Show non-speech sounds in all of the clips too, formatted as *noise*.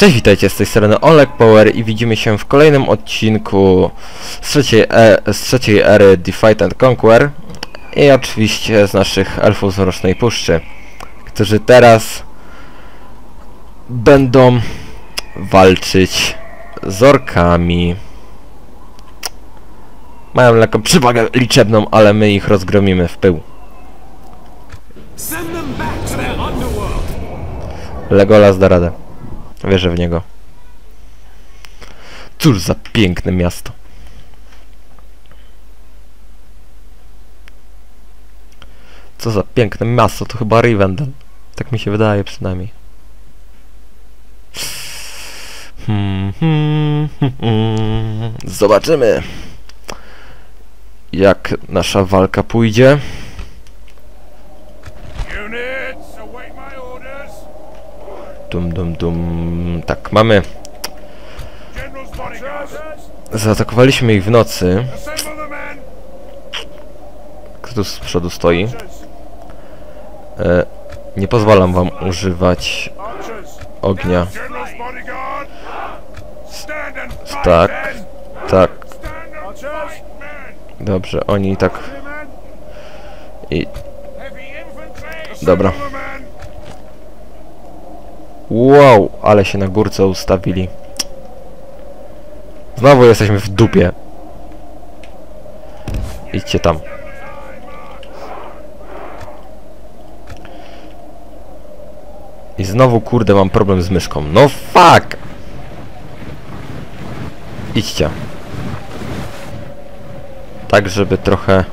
Cześć, witajcie z tej strony Oleg Power i widzimy się w kolejnym odcinku z trzeciej, e, z trzeciej ery Defight and Conquer i oczywiście z naszych elfów z Mrocznej Puszczy, którzy teraz będą walczyć z orkami. Mają lekko przewagę liczebną, ale my ich rozgromimy w pył. Legolas da radę. Wierzę w niego. Cóż za piękne miasto. Co za piękne miasto, to chyba Rivendell. Tak mi się wydaje przynajmniej. Hmm, hmm, hmm, hmm. Zobaczymy, jak nasza walka pójdzie. Dum, dum, dum. Tak, mamy. Zaatakowaliśmy ich w nocy. Kto tu z przodu stoi? E, nie pozwalam wam używać ognia. Tak, tak, dobrze, oni tak i... Dobra. Wow, ale się na górce ustawili. Znowu jesteśmy w dupie. Idźcie tam. I znowu, kurde, mam problem z myszką. No fuck! Idźcie. Tak, żeby trochę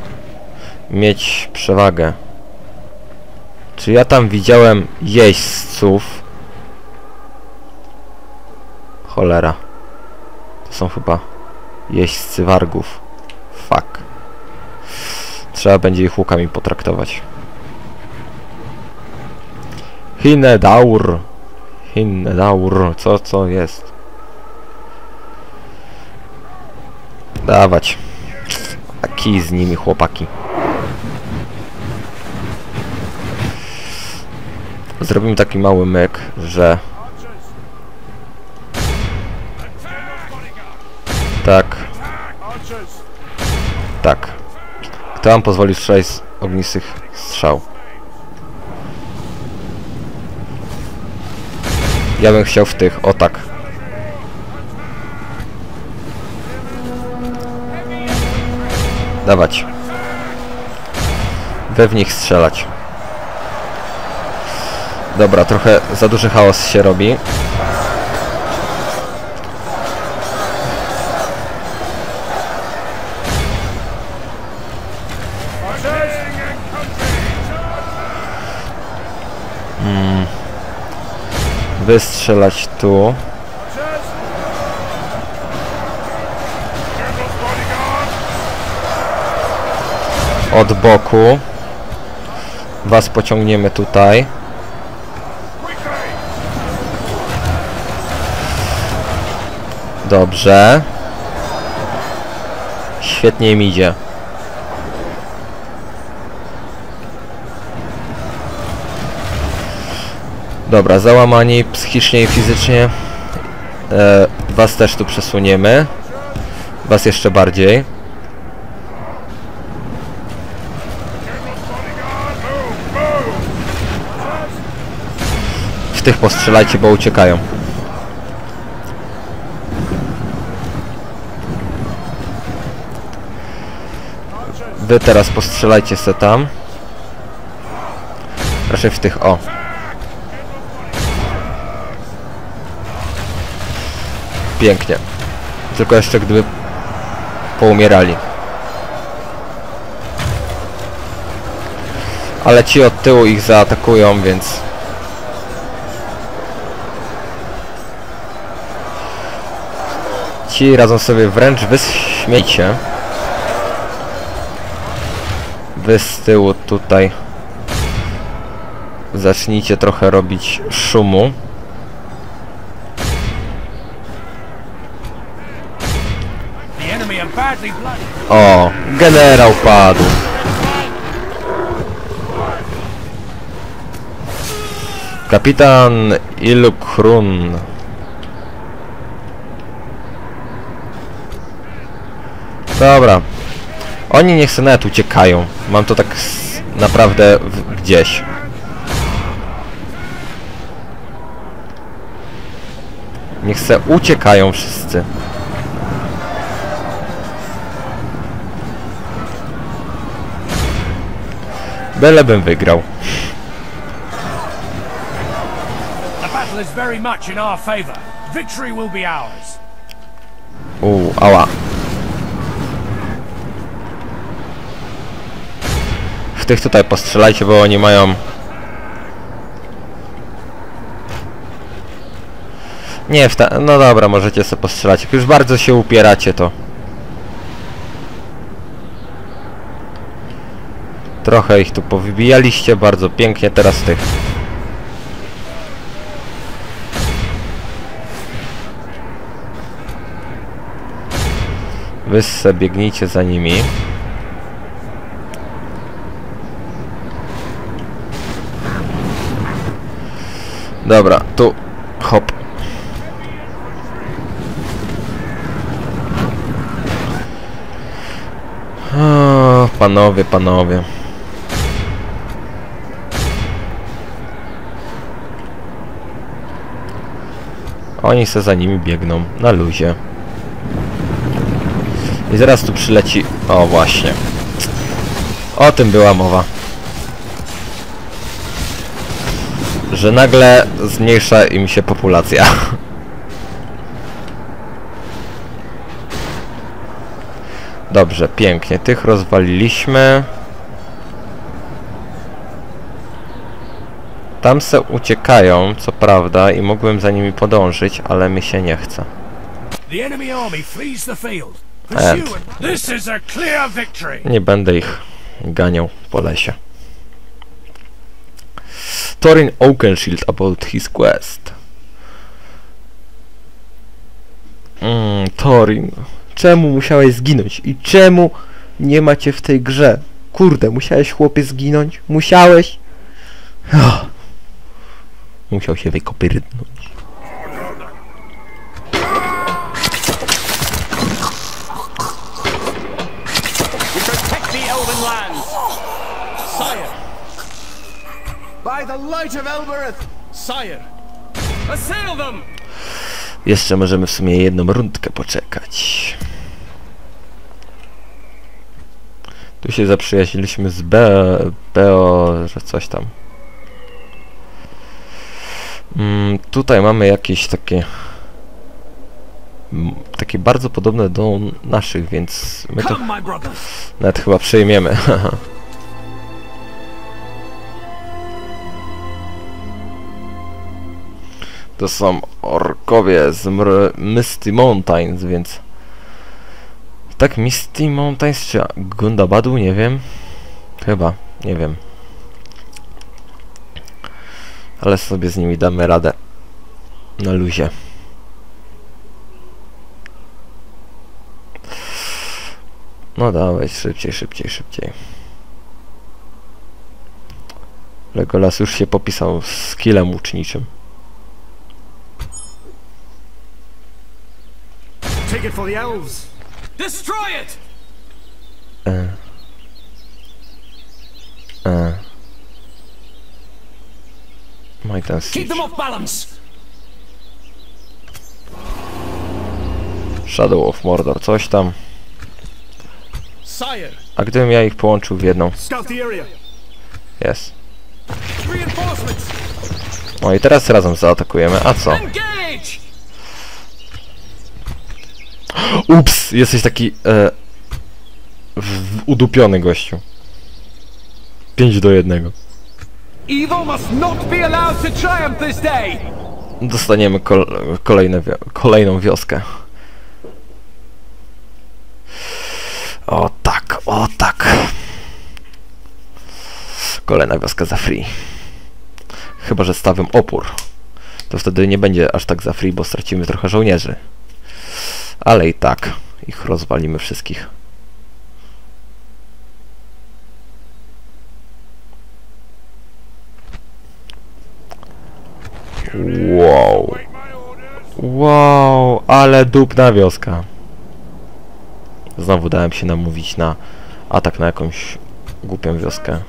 mieć przewagę. Czy ja tam widziałem jeźdźców? Cholera. To są chyba jeźdźcy wargów. Fuck. Trzeba będzie ich łukami potraktować. Hinedaur. Hinedaur. Co, co jest? Dawać. A kij z nimi, chłopaki. Zrobimy taki mały myk, że... Kto wam pozwoli strzelać z ognistych strzał? Ja bym chciał w tych, o tak. Dawać. We w nich strzelać. Dobra, trochę za duży chaos się robi. Wystrzelać tu. Od boku. Was pociągniemy tutaj. Dobrze. Świetnie im idzie. Dobra, załamani psychicznie i fizycznie. E, was też tu przesuniemy. Was jeszcze bardziej. W tych postrzelajcie, bo uciekają. Wy teraz postrzelajcie se tam. Raczej w tych, o. Pięknie. Tylko jeszcze gdyby poumierali. Ale ci od tyłu ich zaatakują, więc... Ci radzą sobie wręcz wyśmiecie. Wy z tyłu tutaj zacznijcie trochę robić szumu. O, generał padł. Kapitan Ilukrun. Dobra. Oni niech se nawet uciekają. Mam to tak naprawdę gdzieś. Niech se uciekają wszyscy. Be ours. Uuu, ała. W tych tutaj postrzelajcie, bo oni mają... Nie, w ta... No dobra, możecie sobie postrzelać. Jak już bardzo się upieracie, to... Trochę ich tu powybijaliście, bardzo pięknie, teraz tych. Wy biegnijcie za nimi. Dobra, tu hop. Panowie, panowie. Oni se za nimi biegną na luzie. I zaraz tu przyleci... O, właśnie. O tym była mowa. Że nagle zmniejsza im się populacja. *laughs* Dobrze, pięknie. Tych rozwaliliśmy. Tam se uciekają, co prawda, i mógłbym za nimi podążyć, ale mi się nie chce. And-. Nie będę ich ganiał po lesie. Thorin Oakenshield about his quest. Mm, Thorin, czemu musiałeś zginąć? I czemu nie macie w tej grze? Kurde, musiałeś chłopie zginąć? Musiałeś? Ach. Musiał się wykopyrtnąć. We protect the Elven lands. Sire. By the light of Elbereth. Sire. Assail them! Jeszcze możemy w sumie jedną rundkę poczekać. Tu się zaprzyjaźniliśmy z Be Beo, że coś tam. Mm, tutaj mamy jakieś takie... Takie bardzo podobne do naszych, więc my to nawet chyba przejmiemy. *laughs* To są orkowie z Mr Misty Mountains, więc... Tak, Misty Mountains czy Gundabadu? Nie wiem. Chyba, nie wiem. Ale sobie z nimi damy radę. Na luzie. No dawaj, szybciej, szybciej, szybciej. Legolas już się popisał z skillem łuczniczym. Take it for the elves. Destroy it. E. E. Might and Keep them off balance. Shadow of Mordor, coś tam. A gdybym ja ich połączył w jedną? Jest. No i teraz razem zaatakujemy, a co? Ups! Jesteś taki... E, w, w, udupiony gościu. 5 do 1. Evil must not be allowed to triumph this day. Dostaniemy kol kolejne kolejną wioskę. O tak, o tak. Kolejna wioska za free. Chyba, że stawiam opór. To wtedy nie będzie aż tak za free, bo stracimy trochę żołnierzy. Ale i tak ich rozwalimy wszystkich. Wow. Wow, ale dupna wioska. Znowu dałem się namówić na atak na jakąś głupią wioskę.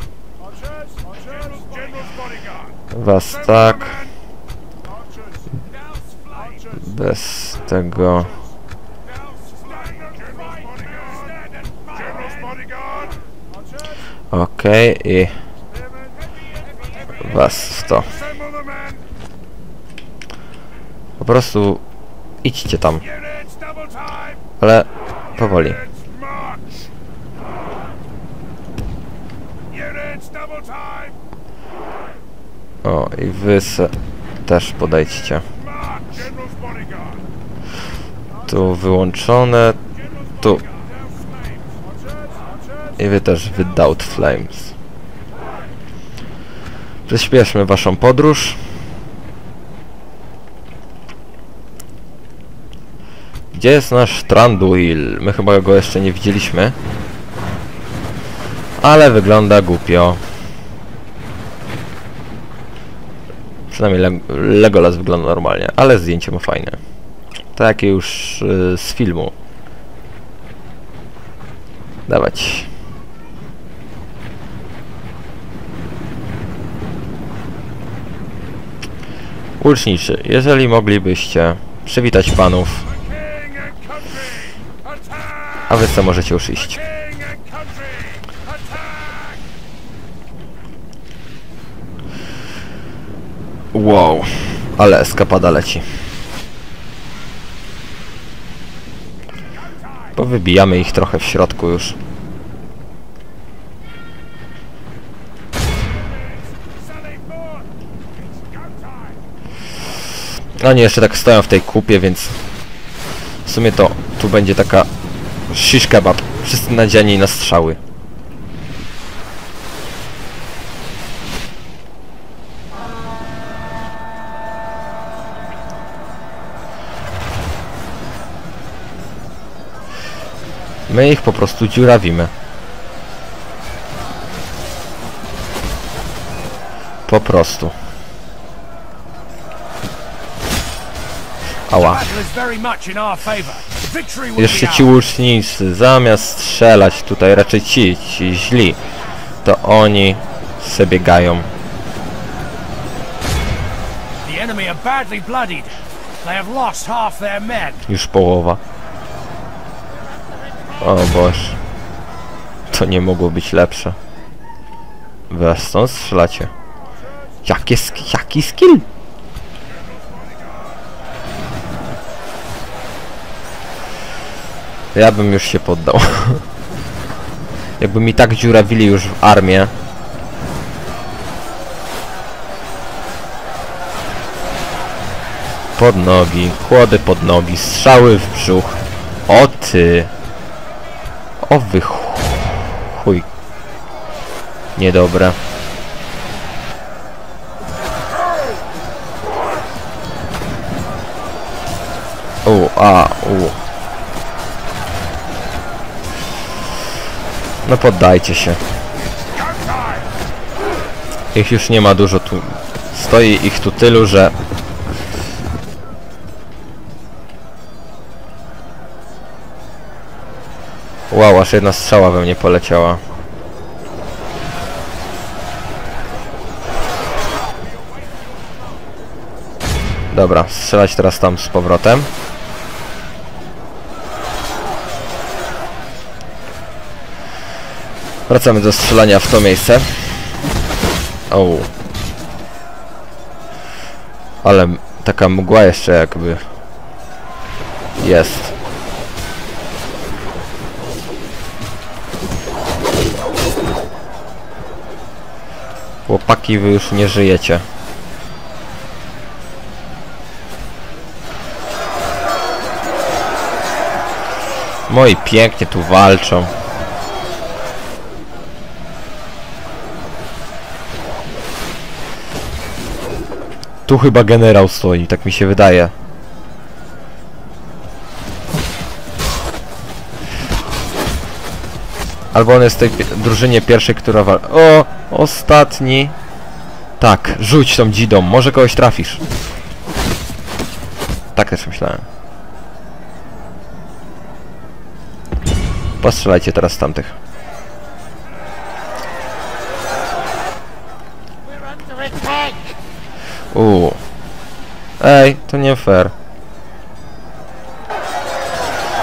Was tak. Bez tego. Okej i was to. Prostu idźcie tam, ale powoli. O i wy se też podejdźcie. Tu wyłączone, tu i wy też without flames. Przyspieszmy waszą podróż. Gdzie jest nasz Tranduil? My chyba go jeszcze nie widzieliśmy. Ale wygląda głupio. Przynajmniej Le Legolas wygląda normalnie, ale zdjęcie ma fajne. Takie już y, z filmu. Dawać. Łuczniczy, jeżeli moglibyście przywitać panów, a wy co możecie już iść. Wow, ale eskapada leci. Powybijamy ich trochę w środku już. Oni jeszcze tak stoją w tej kupie, więc w sumie to tu będzie taka shish kebab. Wszyscy nadziani na strzały. My ich po prostu dziurawimy. Po prostu. Ała. Jeszcze ci łucznicy, zamiast strzelać tutaj, raczej ci, ci źli, to oni se biegają. Już połowa. O Boż. To nie mogło być lepsze. Wy stąd strzelacie. Jakie sk jaki skill? Ja bym już się poddał. *laughs* Jakby mi tak dziurawili już w armię. Pod nogi, kłody pod nogi, strzały w brzuch. O ty! O wy ch- chuj. Niedobre. U, a, u. No poddajcie się. Ich już nie ma dużo tu. Stoi ich tu tylu, że... Wow, aż jedna strzała we mnie poleciała. Dobra, strzelać teraz tam z powrotem. Wracamy do strzelania w to miejsce. O. Ale taka mgła jeszcze jakby jest. Chłopaki, wy już nie żyjecie. Moi pięknie tu walczą. Tu chyba generał stoi, tak mi się wydaje. Albo on jest w tej drużynie pierwszej, która wal... O! Ostatni! Tak, rzuć tą dzidą, może kogoś trafisz. Tak też myślałem. Postrzelajcie teraz tamtych. Uuu. Ej, to nie fair.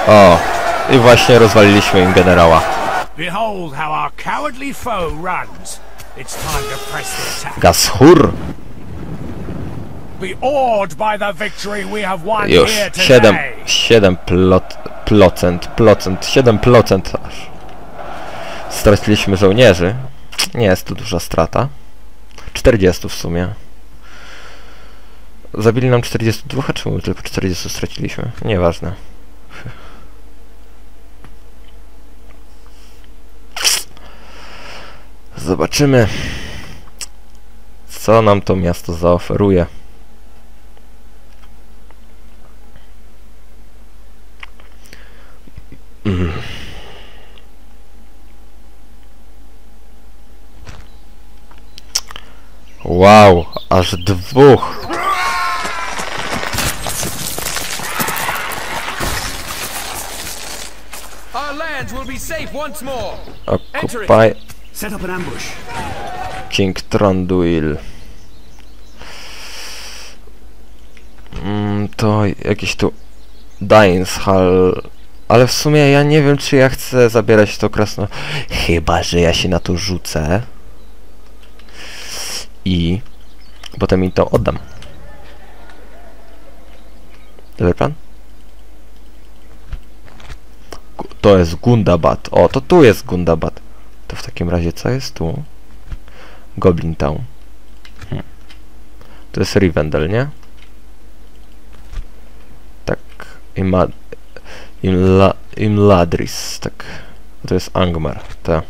O, i właśnie rozwaliliśmy im generała. Behold how our cowardly foe runs. It's time to press the attack. Gashur! Be awed by the victory we have won Już, here 7, today. 7 plot, procent, procent, 7 procent aż. Straciliśmy żołnierzy. Nie jest to duża strata. 40 w sumie. Zabili nam 42, a czemu tylko 40 straciliśmy? Nieważne. Zobaczymy, co nam to miasto zaoferuje. Wow, aż dwóch. Ambush. King Tronduil. Mm, to jakieś tu Dines Hall. Ale w sumie ja nie wiem, czy ja chcę zabierać to krasno. Chyba, że ja się na to rzucę. I potem mi to oddam. Dobry plan? To jest Gundabad. O, to tu jest Gundabad. To w takim razie co jest tu? Goblin Town. Hm. To jest Rivendell, nie? Tak. Ima Imla Imladris, tak. To jest Angmar, tak.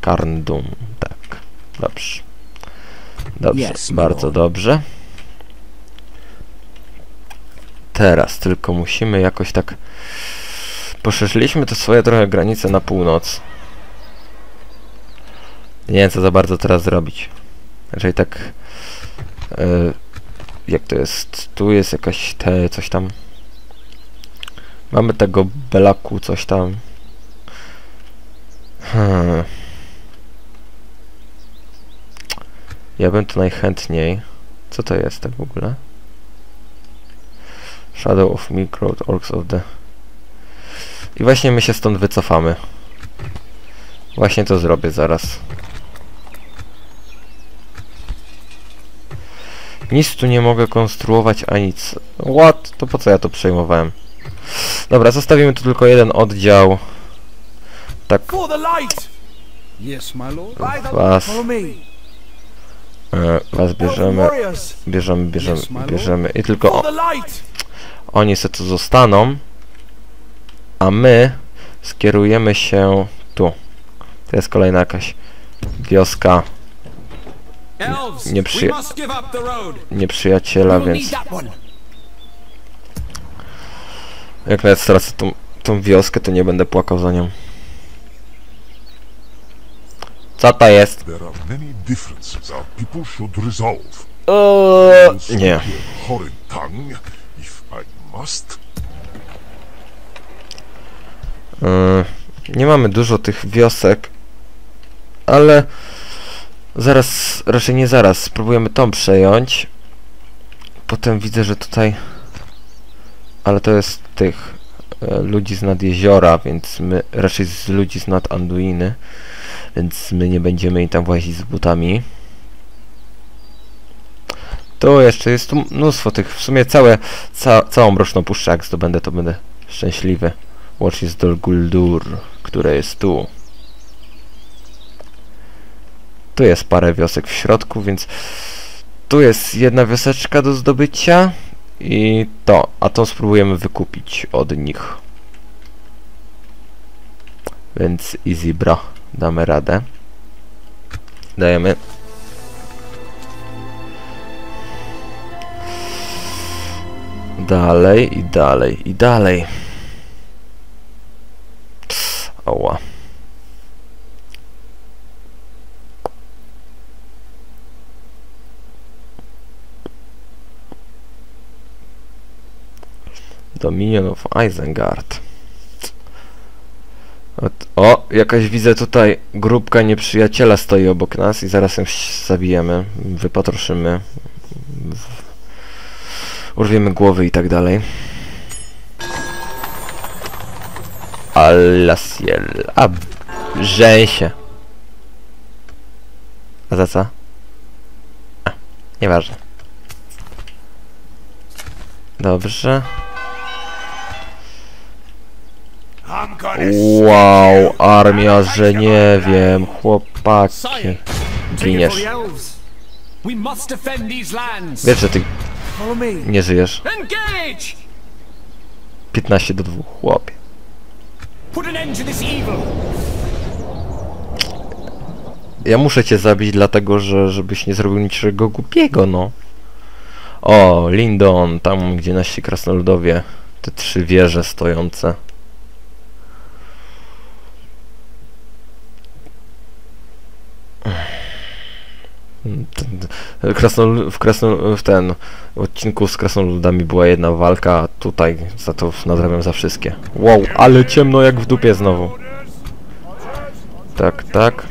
Karndum, tak. Dobrze. Dobrze, Yes, bardzo dobrze. Teraz tylko musimy jakoś tak... Poszerzyliśmy te swoje trochę granice na północ. Nie wiem co za bardzo teraz zrobić. Raczej tak... e, jak to jest? Tu jest jakaś te... coś tam... Mamy tego Belaku, coś tam. Hmm. Ja bym tu najchętniej... Co to jest tak w ogóle? Shadow of Milk Orcs of the... I właśnie my się stąd wycofamy. Właśnie to zrobię zaraz. Nic tu nie mogę konstruować, a nic. What? To po co ja to przejmowałem? Dobra, zostawimy tu tylko jeden oddział. Tak, was, was bierzemy, bierzemy, bierzemy, bierzemy. I tylko o, oni se tu zostaną, a my skierujemy się tu. To jest kolejna jakaś wioska Nie road. nieprzyjaciela, więc jak nawet stracę tą, tą wioskę, to nie będę płakał za nią. Co to jest? There are nie mamy dużo tych wiosek, ale zaraz, raczej nie zaraz, spróbujemy tą przejąć. Potem widzę, że tutaj, ale to jest tych e, ludzi z nad jeziora, więc my, raczej z ludzi z nad Anduiny, więc my nie będziemy im tam włazić z butami. Tu jeszcze jest tu mnóstwo tych, w sumie całe, ca, całą Mroczną Puszczę jak zdobędę, to będę szczęśliwy. Z Dol Guldur, które jest tu. Tu jest parę wiosek w środku, więc tu jest jedna wioseczka do zdobycia i to, a to spróbujemy wykupić od nich. Więc easy bro, damy radę. Dajemy. Dalej i dalej i dalej. Oła. Dominion of Isengard. O, jakaś widzę tutaj grupka nieprzyjaciela stoi obok nas i zaraz ją zabijemy, wypatroszymy, urwiemy głowy i tak dalej. Alasiel, a rzęsie. A za co? A, nieważne. Dobrze. Wow, armia, że nie wiem, chłopaki. Giniesz. Wiesz, że ty nie żyjesz. Engage! 15 do 2, chłopie. Put an end to this evil. Ja muszę cię zabić, dlatego że żebyś nie zrobił niczego głupiego, no. O, Lindon, tam gdzie nasi krasnoludowie, te trzy wieże stojące. Ten- Krasnol, w, krasnol, w ten odcinku z krasnoludami była jedna walka, a tutaj za to nadrabiam za wszystkie. Wow, ale ciemno jak w dupie znowu. Tak, tak.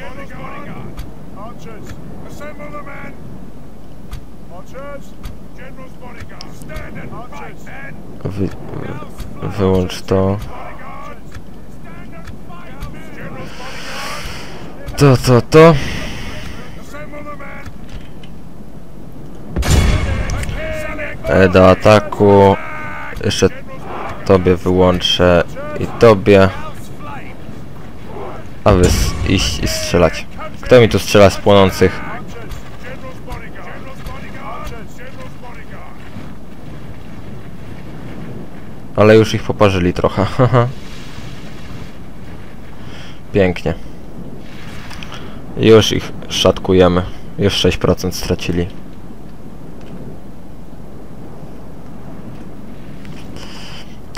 Wy, wyłącz to. To, to, to. E, do ataku. Jeszcze tobie wyłączę i tobie. A wy iść i strzelać. Kto mi tu strzela z płonących? Ale już ich poparzyli trochę. *laughs* Pięknie. Już ich szatkujemy. Już 6% stracili.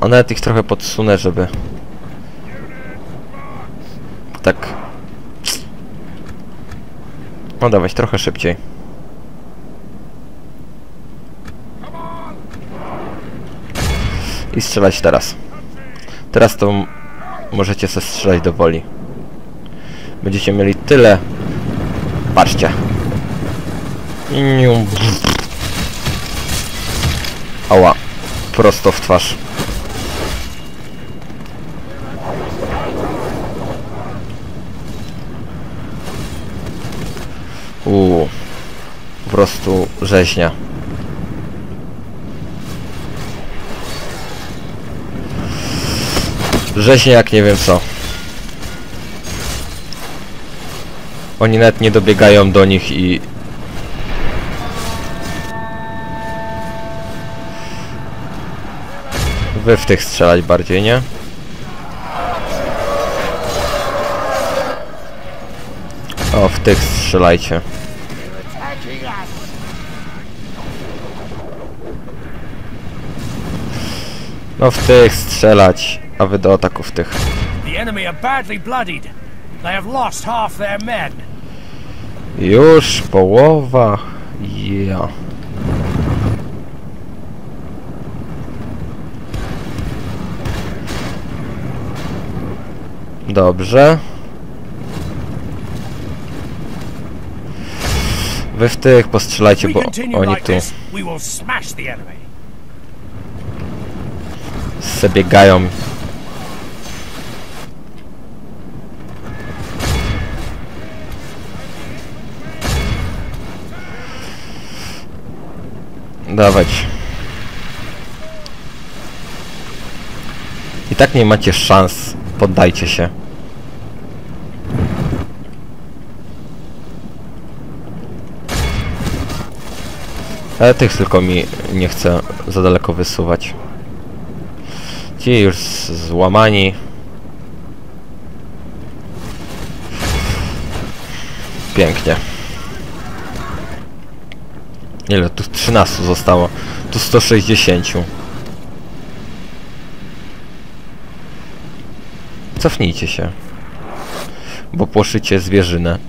A nawet ich trochę podsunę, żeby... Tak... No dawać trochę szybciej. I strzelać teraz. Teraz to możecie se strzelać do woli. Będziecie mieli tyle. Patrzcie. Ała. Prosto w twarz. Uuu. Po prostu rzeźnia. Rzeźnia jak nie wiem co. Oni nawet nie dobiegają do nich i... Wy w tych strzelać bardziej, nie? O, w tych strzelajcie. No w tych strzelać, a wy do ataków tych. Już połowa. Ja. Dobrze. Wy w tych postrzelajcie, bo oni tu this, we will smash the enemy. Se biegają. Dawać. I tak nie macie szans. Poddajcie się. Ale tych tylko mi nie chcę za daleko wysuwać. Ci już złamani. Pięknie. Ile tu 13 zostało? Tu 160. Cofnijcie się. Bo płoszycie zwierzynę.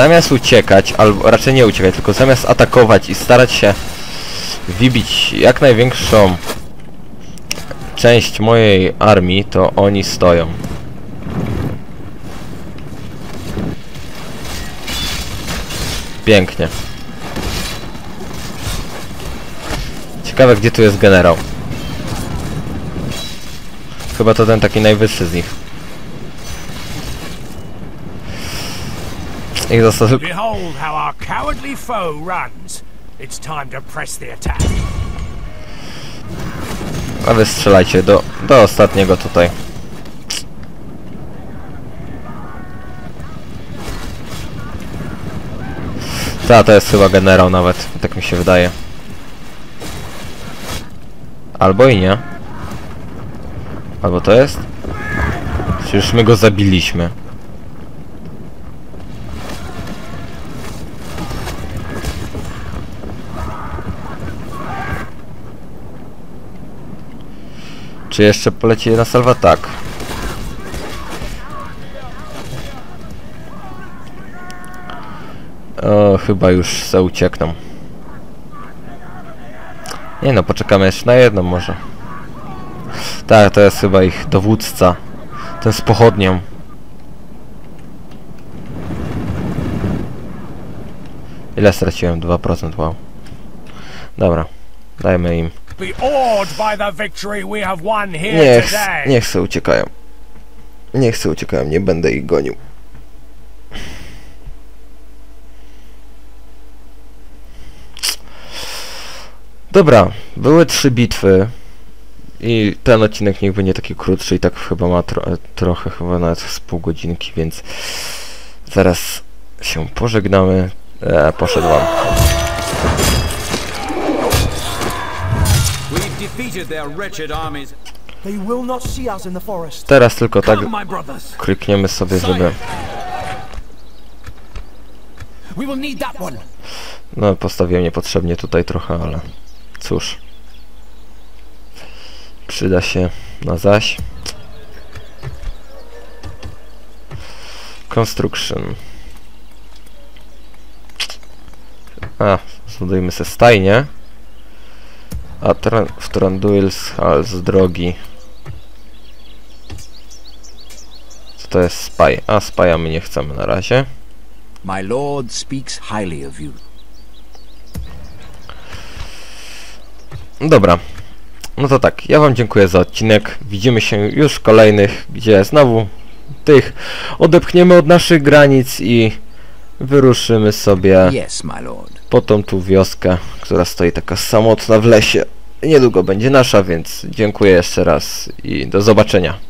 Zamiast uciekać, albo raczej nie uciekać, tylko zamiast atakować i starać się wybić jak największą część mojej armii, to oni stoją. Pięknie. Ciekawe, gdzie tu jest generał. Chyba to ten taki najwyższy z nich. Ich został. Behold how our cowardly foe runs. It's time to press the attack. A wy strzelajcie do, do ostatniego tutaj. Ta, to jest chyba generał nawet, tak mi się wydaje. Albo i nie. Albo to jest? Już my go zabiliśmy? Czy jeszcze poleci na salwa? Tak. O, chyba już se uciekną. Nie no, poczekamy jeszcze na jedną może. Tak, to jest chyba ich dowódca. Ten z pochodnią. Ile straciłem? 2%, wow. Dobra, dajmy im. Be awed by the victory we have won here Niech, today. niech se uciekają. Niech se uciekają, nie będę ich gonił. Dobra, były trzy bitwy i ten odcinek niech będzie taki krótszy i tak chyba ma tro trochę, chyba nawet z pół godzinki, więc zaraz się pożegnamy. E, poszedłem. Teraz tylko tak klikniemy sobie, żeby... We will need that one. No, postawiłem niepotrzebnie tutaj trochę, ale cóż. Przyda się na zaś. Construction. A, zbudujmy se stajnię. A tran w Tranduil z drogi. Co to jest spy? A, spaja my nie chcemy na razie. My lord speaks highly of you. Dobra. No to tak, ja wam dziękuję za odcinek. Widzimy się już w kolejnych, gdzie znowu tych odepchniemy od naszych granic i wyruszymy sobie Yes, po tą tu wioskę, która stoi taka samotna w lesie. Niedługo będzie nasza, więc dziękuję jeszcze raz i do zobaczenia.